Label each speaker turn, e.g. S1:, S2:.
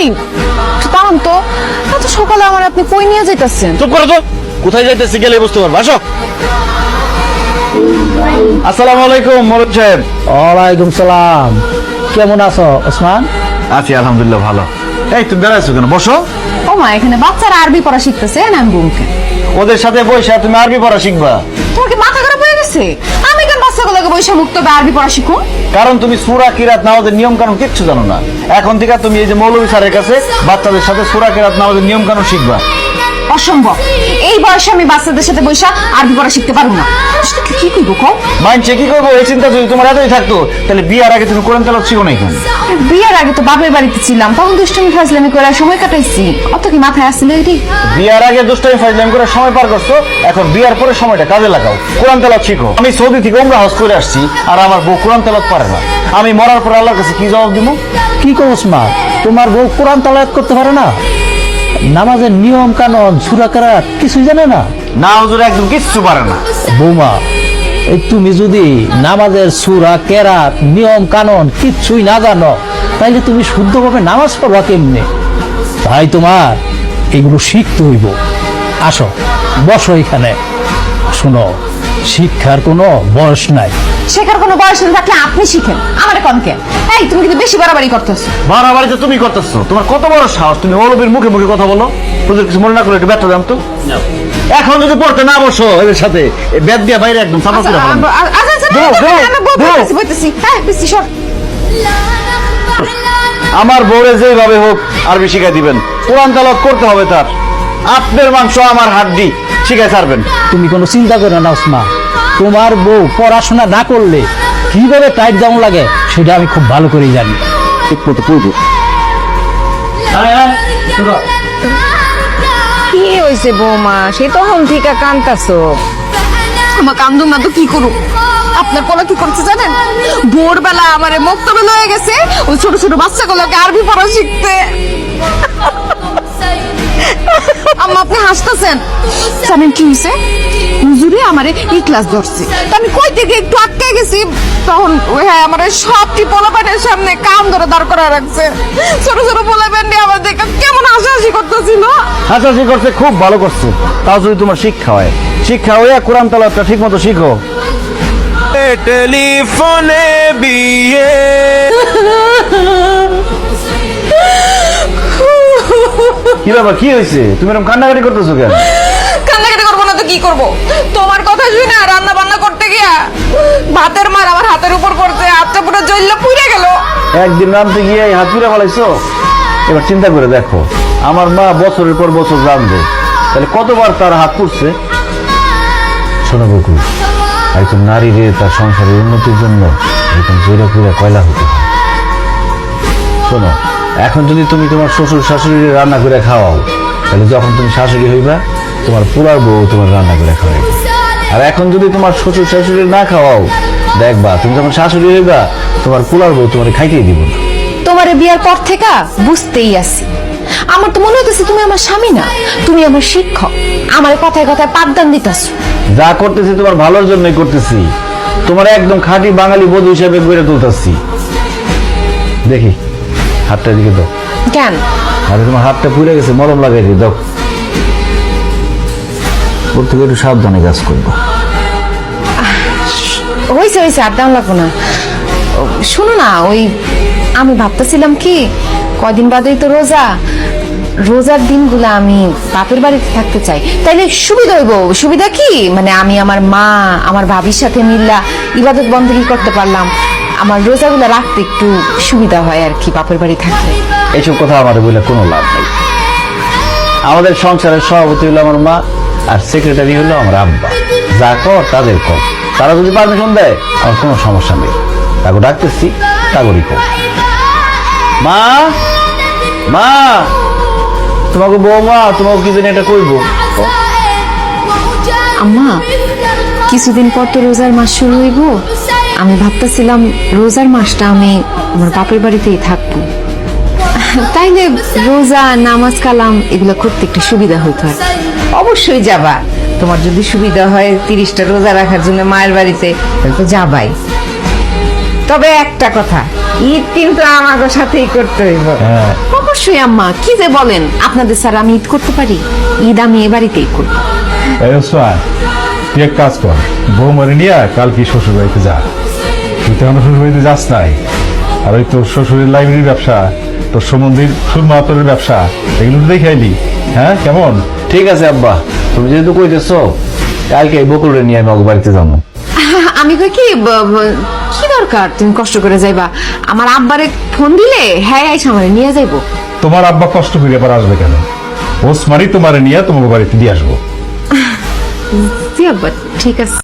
S1: এই দাঁড়ান তো এত সকালে আমার আপনি কই নিয়ে যাইতেছেন?
S2: চুপ করো তো কোথায় যাইতেছি গেলে বুঝতে পারব। আসো। আসসালামু আলাইকুম মরদ সাহেব।
S3: ওয়ালাইকুম সালাম। কেমন আছো ওসমান?
S2: আছি আলহামদুলিল্লাহ ভালো। এই তুমি দাঁড়াইছো কেন? বসো।
S1: ও মা এখানে বাচ্চারা আরবি পড়া শিখতেছে না আমি
S2: ওদের সাথে বসে তুমি আরবি পড়া শিখবা।
S1: তোমার কি মাথা খারাপ হয়ে গেছে? আমি বাচ্চাগুলোকে বৈশা মুক্ত বা আরবি পড়া শিখুন
S2: কারণ তুমি সুরা, কিরাত, নামাজের নিয়ম কানুন কিচ্ছু জানো না। এখন থেকে তুমি এই যে মৌলভী স্যারের কাছে বাচ্চাদের সাথে সুরা, কিরাত, নামাজের নিয়ম কানুন শিখবা।
S1: অসম্ভব। এই বয়সে আমি বাচ্চাদের সাথে বৈশা আরবি পড়া শিখতে পারব না। কি করব কও?
S2: মাইন্ডসে কি করব? এই চিন্তা যদি তোমার এতই থাকতো তাহলে বিয়ার আগে তুমি কোরআন তেলাওয়াত শিখো না এখানে?
S1: বিয়ের আগে তো বাপের বাড়িতে ছিলাম তখন দুষ্টমি ফাজলামি করে সময় কাটাইছি। অত কি মাথায় আসছিল এটি?
S2: বিয়ার আগে দুষ্টামি ফাইজলাম করে সময় পার করছ এখন বিয়ার পরে সময়টা কাজে লাগাও। কোরআন তেলাওয়াত শিখো। আমি সৌদি থেকে উমরা হজ করে আসছি আর আমার বউ কোরআন তেলাওয়াত পারে না। আমি মরার পর আল্লাহর কাছে কি জবাব দিব?
S3: কি কো ওসমান তোমার বউ কোরআন তালায়াত করতে পারে না? নামাজের নিয়ম কানুন সুরা কেরাত কিছুই জানে না।
S2: না হুজুর একদম কিচ্ছু পারে না।
S3: বৌমা এই তুমি যদি নামাজের সুরা কেরাত নিয়ম কানুন কিচ্ছুই না জানো তাইলে তুমি শুদ্ধভাবে নামাজ পড়বা কেমনে? ভাই তোমার এগুলো শিখতে হইব। আসো বসো এখানে। শোনো শিক্ষার কোনো বয়স নাই।
S1: শেখার কোনো বয়স না থাকলে আপনি শিখেন আমার কনকে এই তুমি কিন্তু বেশি বাড়াবাড়ি করতেছো
S2: বাড়াবাড়িতে তুমি করতেছো তোমার কত বড় সাহস তুমি মৌলবীর মুখে মুখে কথা বলো তোদের কিছু মনে না করে একটু ব্যর্থ দাম তো এখন যদি পড়তে না বসো এদের সাথে ব্যাট দিয়ে বাইরে একদম সাফা করে।
S1: আচ্ছা আচ্ছা। বইতেছি বইতেছি হ্যাঁ বেশি সর
S2: আমার বউরে যেভাবে হোক আরবি শিখাই দিবেন কোরআন তালাত করতে হবে তার আপনার মাংস আমার হাড্ডি শিখাই ছাড়বেন
S3: তুমি কোনো চিন্তা করো না ওসমান তোমার বউ পড়াশোনা না করলে কীভাবে টাইট ডাউন লাগে সেটা আমি খুব ভালো করেই জানি।
S2: ঠিক মতো করব
S4: কি হয়েছে বৌমা? সে তখন থেকে কান্তাছো
S1: আমার কান্দুম না তো কি করু আপনার পোলা কি করছে জানেন? ভোরবেলা আমার মক্তবে লয়ে গেছে ওই ছোট ছোট বাচ্চাগুলোকে আরবি পড়া শিখতে। হাসতেছেন জানেন কি হয়েছে হুজুরে আমারে এই ক্লাস ধরছে। আমি কই থেকে একটু আটকে গেছি? তখন হ্যাঁ আমার সবটি পোলাপানের সামনে কাম ধরে দাঁড় করা রাখছে। ছোট ছোট পোলাপান নিয়ে আমার দেখে কেমন হাসাহাসি করতেছিল।
S2: হাসাহাসি করছে খুব ভালো করছে। তাও যদি তোমার শিক্ষা হয়। শিক্ষা হইয়া কোরআন তালাতটা ঠিক মতো শিখো
S5: টেলিফোনে বিয়ে।
S2: কি ব্যাপার? কি হয়েছে? তুমি এরকম কান্নাকাটি করতেছো কেন?
S1: কান্নাকাটি করব না তো কি করব? তোমার কথা শুনে রান্না বান্না করতে গিয়া ভাতের মার আমার হাতের উপর পড়ছে হাতটা পুরো জ্বললে পুড়ে গেল।
S2: একদিন রাঁধতে গিয়ে হাত পিড়ে ফেলাইছো? এবার চিন্তা করে দেখো আমার মা বছরের পর বছর রাঁধবে তাহলে কতবার তার হাত পুড়ছে? শোনো বকু একজন নারীরে তার সংসারের উন্নতির জন্য এরকম জৈরা পুরা কয়লা হতে হয়। শোনো এখন যদি তুমি তোমার শ্বশুর শাশুড়ি রান্না করে খাওয়াও তাহলে যখন তুমি শাশুড়ি হইবা তোমার পুরার বউ তোমার রান্না করে খাওয়াইবে। আর এখন যদি তোমার শ্বশুর শাশুড়ি না খাওয়াও দেখবা তুমি যখন শাশুড়ি হইবা তোমার পুলার বউ তোমার খাইতেই দিব না।
S1: তোমারে বিয়ার পর থেকে বুঝতেই আছি। আমার তো মনে হইতেছে তুমি আমার স্বামী না তুমি আমার শিক্ষক। আমার কথায় কথায় পাঠদান দিতেছ।
S2: যা করতেছি তোমার ভালোর জন্যই করতেছি। তোমার একদম খাঁটি বাঙালি বধূ হিসেবে গড়ে তুলতেছি। দেখি। হাতটা দিকে দাও।
S1: কেন?
S2: আরে তোমার হাতটা পুড়ে গেছে মলম লাগাই দিই দাও। ওর থেকে একটু সাবধানে কাজ করব।
S1: হয়েছে হয়েছে আর দাম লাগবো না। শোনো না ওই আমি ভাবতেছিলাম কি কদিন বাদেই তো রোজা। রোজার দিনগুলো আমি বাপের বাড়িতে থাকতে চাই। তাইলে সুবিধা হইব সুবিধা কি? মানে আমি আমার মা আমার ভাবির সাথে মিল্লা ইবাদত বন্দী করতে পারলাম। আমার রোজাগুলো রাখতে একটু সুবিধা হয় আর কি বাপের বাড়ি থাকলে।
S2: এইসব কথা আমাদের বলে কোনো লাভ নেই। আমাদের সংসারের সভাপতি হলো আমার মা আর সেক্রেটারি হলো আমার আব্বা। যা কর তাদের কর। তারা যদি পারমিশন দেয় আমার কোনো সমস্যা নেই। তাকে ডাকতেছি তাগরই কর। মা! মা! তোমাকে বৌমা তোমাকে কি জানি এটা কইবো?
S1: আম্মা কিছুদিন পর তো রোজার মাস শুরু হইব। আমি ভাবতেছিলাম রোজার মাসটা আমি আমার বাপের বাড়িতেই থাকব। তাইলে রোজা নামাজ কালাম এগুলো করতে একটু সুবিধা হইতো আর
S4: অবশ্যই যাবা। তোমার যদি সুবিধা হয় তিরিশটা রোজা রাখার জন্য মায়ের বাড়িতে তাহলে তো যাবাই। তবে একটা কথা ঈদ কিন্তু আমাদের সাথেই করতে হইব।
S2: হ্যাঁ।
S1: অবশ্যই আম্মা কি যে বলেন আপনাদের স্যার আমি ঈদ করতে পারি? ঈদ আমি এ বাড়িতেই করব।
S6: তুই এক কাজ কর বউ মরে নিয়ে কাল কি শ্বশুর বাড়িতে যা। তুই তো এখনও শ্বশুর বাড়িতে যাস নাই। আর ওই তোর শ্বশুরের লাইব্রেরির ব্যবসা তোর সমন্দির সুরমা আতরের ব্যবসা এগুলো তো দেখে আইলি। হ্যাঁ কেমন?
S2: ঠিক আছে আব্বা। তুমি যেহেতু কইতেছো কালকে এই বকুলরে নিয়ে আমি বাড়িতে যাব।
S1: আমি কই কি কি দরকার? তুমি কষ্ট করে যাইবা। আমার আব্বারে ফোন দিলে হ্যাঁ আইসা আমার নিয়ে যাইবো।
S6: তোমার আব্বা কষ্ট করে আবার আসবে কেন? ওসমানই তোমার নিয়ে তোমাকে বাড়িতে দিয়ে আসব।
S1: জি আব্বা ঠিক আছে।